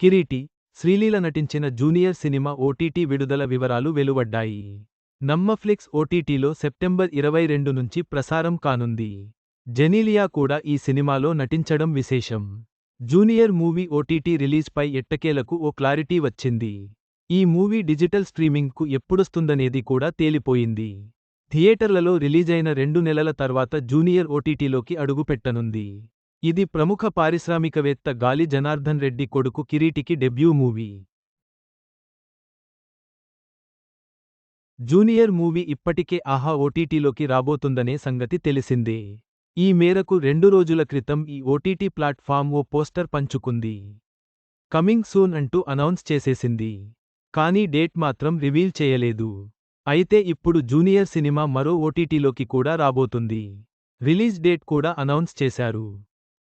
కిరీటి శ్రీలీల నటించిన junior cinema OTT విడుదల వివరాలు వెలువడ్డాయి. నమ్మఫ్లిక్స్ ఓటీటీలో సెప్టెంబర్ ఇరవై రెండు నుంచి ప్రసారం కానుంది. జెనీలియా కూడా ఈ సినిమాలో నటించడం విశేషం. జూనియర్ మూవీ ఓటీటీ రిలీజ్పై ఎట్టకేలకు ఓ క్లారిటీ వచ్చింది. ఈ మూవీ డిజిటల్ స్ట్రీమింగ్కు ఎప్పుడొస్తుందనేది కూడా తేలిపోయింది. థియేటర్లలో రిలీజైన రెండు నెలల తర్వాత జూనియర్ ఓటీటీలోకి అడుగుపెట్టనుంది. ఇది ప్రముఖ పారిశ్రామికవేత్త గాలి జనార్దన్ రెడ్డి కొడుకు కిరీటికి డెబ్యూ మూవీ. జూనియర్ మూవీ ఇప్పటికే ఆహా ఓటీటీలోకి రాబోతుందనే సంగతి తెలిసిందే. ఈ మేరకు రెండు రోజుల క్రితం ఈ ఓటీటీ ప్లాట్ఫామ్ ఓ పోస్టర్ పంచుకుంది. కమింగ్ సూన్ అంటూ అనౌన్స్ చేసేసింది. కానీ డేట్ మాత్రం రివీల్ చేయలేదు. అయితే ఇప్పుడు జూనియర్ సినిమా మరో ఓటీటీలోకి కూడా రాబోతుంది. రిలీజ్ డేట్ కూడా అనౌన్స్ చేశారు.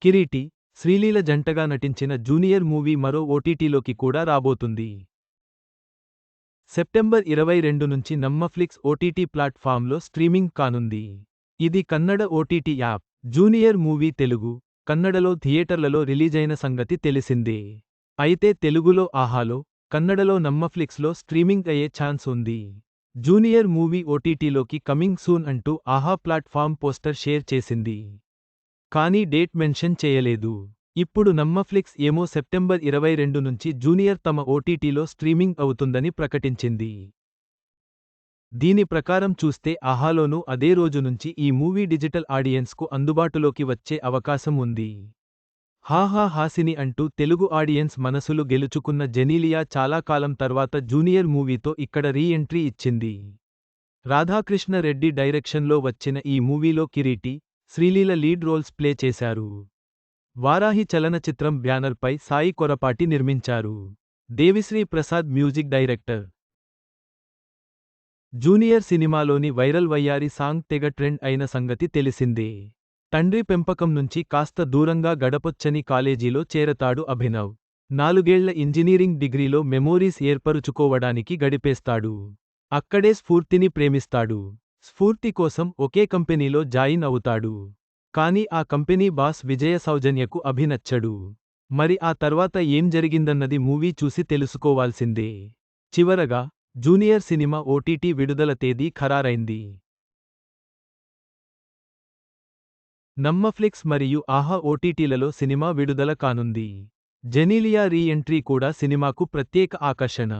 కిరీటి శ్రీలీల జంటగా నటించిన జూనియర్ మూవీ మరో ఓటీటీలోకి కూడా రాబోతుంది. సెప్టెంబర్ ఇరవై రెండు నుంచి నమ్మఫ్లిక్స్ ఓటీటీ ప్లాట్ఫామ్లో స్ట్రీమింగ్ కానుంది. ఇది Kannada OTT app Junior movie Telugu కన్నడలో థియేటర్లలో రిలీజైన సంగతి తెలిసిందే. అయితే తెలుగులో ఆహాలో కన్నడలో నమ్మఫ్లిక్స్లో స్ట్రీమింగ్ అయ్యే ఛాన్స్ ఉంది. జూనియర్ మూవీ ఓటీటీలోకి కమింగ్ సూన్ అంటూ ఆహా ప్లాట్ఫామ్ పోస్టర్ షేర్ చేసింది. కానీ డేట్ మెన్షన్ చేయలేదు. ఇప్పుడు నమ్మఫ్లిక్స్ ఏమో సెప్టెంబర్ ఇరవై రెండు నుంచి జూనియర్ తమ ఓటీటీలో స్ట్రీమింగ్ అవుతుందని ప్రకటించింది. దీని ప్రకారం చూస్తే ఆహాలోనూ అదే రోజు నుంచి ఈ మూవీ డిజిటల్ ఆడియన్స్కు అందుబాటులోకి వచ్చే అవకాశం ఉంది. హాహా హాసిని అంటూ తెలుగు ఆడియన్స్ మనసులు గెలుచుకున్న జెనీలియా చాలా కాలం తర్వాత జూనియర్ మూవీతో ఇక్కడ రీ ఎంట్రీ ఇచ్చింది. రాధాకృష్ణ రెడ్డి డైరెక్షన్లో వచ్చిన ఈ మూవీలో Kireeti Sreeleela lead roles play చేశారు. వారాహి చలనచిత్రం బ్యానర్పై సాయి కొరపాటి నిర్మించారు. Devi Sri Prasad music director. Junior సినిమాలోని వైరల్ వయ్యారి సాంగ్ తెగ ట్రెండ్ అయిన సంగతి తెలిసిందే. తండ్రి పెంపకం నుంచి కాస్త దూరంగా గడపొచ్చని కాలేజీలో చేరతాడు అభినవ్. నాలుగేళ్ళ ఇంజనీరింగ్ డిగ్రీలో మెమోరీస్ ఏర్పరుచుకోవడానికి గడిపేస్తాడు. అక్కడే స్ఫూర్తిని ప్రేమిస్తాడు. స్ఫూర్తి కోసం ఒకే కంపెనీలో జాయిన్ అవుతాడు. కాని ఆ కంపెనీ బాస్ విజయ సౌజన్యకు అభినచ్చడు. మరి ఆ తర్వాత ఏం జరిగిందన్నది మూవీ చూసి తెలుసుకోవాల్సిందే. చివరగా జూనియర్ సినిమా ఓటీటీ విడుదల తేదీ ఖరారైంది. నమ్మఫ్లిక్స్ మరియు ఆహా ఓటీటీలలో సినిమా విడుదల కానుంది. జెనీలియా రీ ఎంట్రీ కూడా సినిమాకు ప్రత్యేక ఆకర్షణ.